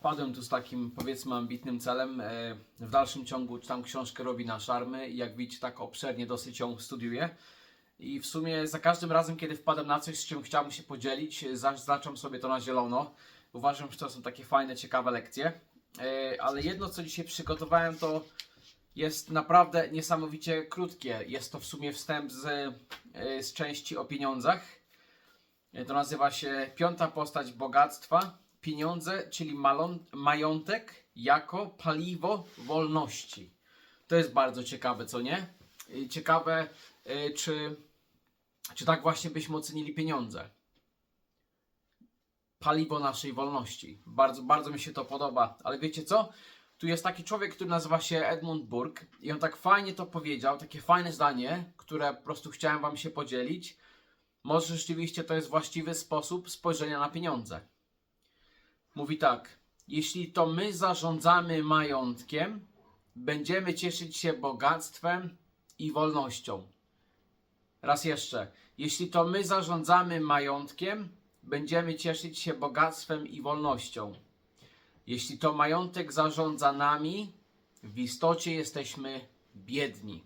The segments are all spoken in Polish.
wpadłem tu z takim powiedzmy ambitnym celem. E, W dalszym ciągu czytam książkę Robina Szarmy i jak widzicie tak obszernie dosyć ją studiuję. I w sumie za każdym razem, kiedy wpadam na coś, z czym chciałbym się podzielić, zaznaczam sobie to na zielono. Uważam, że to są takie fajne, ciekawe lekcje. E, Ale jedno, co dzisiaj przygotowałem, to jest naprawdę niesamowicie krótkie. Jest to w sumie wstęp z, e, z części o pieniądzach. E, To nazywa się Piąta postać bogactwa. Pieniądze, czyli majątek jako paliwo wolności. To jest bardzo ciekawe, co nie? E, Ciekawe, e, czy, czy tak właśnie byśmy ocenili pieniądze. Paliwo naszej wolności. Bardzo, bardzo mi się to podoba. Ale wiecie co? Tu jest taki człowiek, który nazywa się Edmund Burke i on tak fajnie to powiedział, takie fajne zdanie, które po prostu chciałem wam się podzielić. Może rzeczywiście to jest właściwy sposób spojrzenia na pieniądze. Mówi tak: Jeśli to my zarządzamy majątkiem, będziemy cieszyć się bogactwem i wolnością. Raz jeszcze. Jeśli to my zarządzamy majątkiem, będziemy cieszyć się bogactwem i wolnością. Jeśli to majątek zarządza nami, w istocie jesteśmy biedni.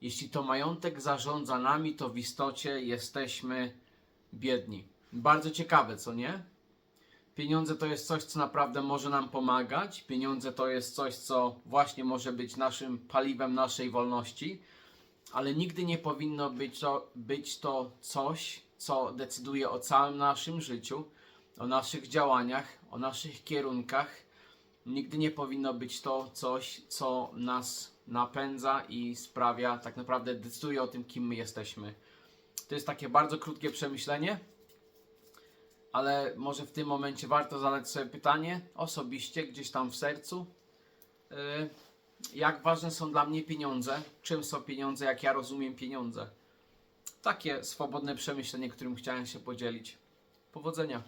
Jeśli to majątek zarządza nami, to w istocie jesteśmy biedni. Bardzo ciekawe, co nie? Pieniądze to jest coś, co naprawdę może nam pomagać. Pieniądze to jest coś, co właśnie może być naszym paliwem naszej wolności, ale nigdy nie powinno być to, być to coś, co decyduje o całym naszym życiu, o naszych działaniach, o naszych kierunkach. Nigdy nie powinno być to coś, co nas napędza i sprawia, tak naprawdę decyduje o tym, kim my jesteśmy. To jest takie bardzo krótkie przemyślenie, ale może w tym momencie warto zadać sobie pytanie osobiście, gdzieś tam w sercu. Yy, jak ważne są dla mnie pieniądze? Czym są pieniądze? Jak ja rozumiem pieniądze? Takie swobodne przemyślenie, którym chciałem się podzielić. Powodzenia.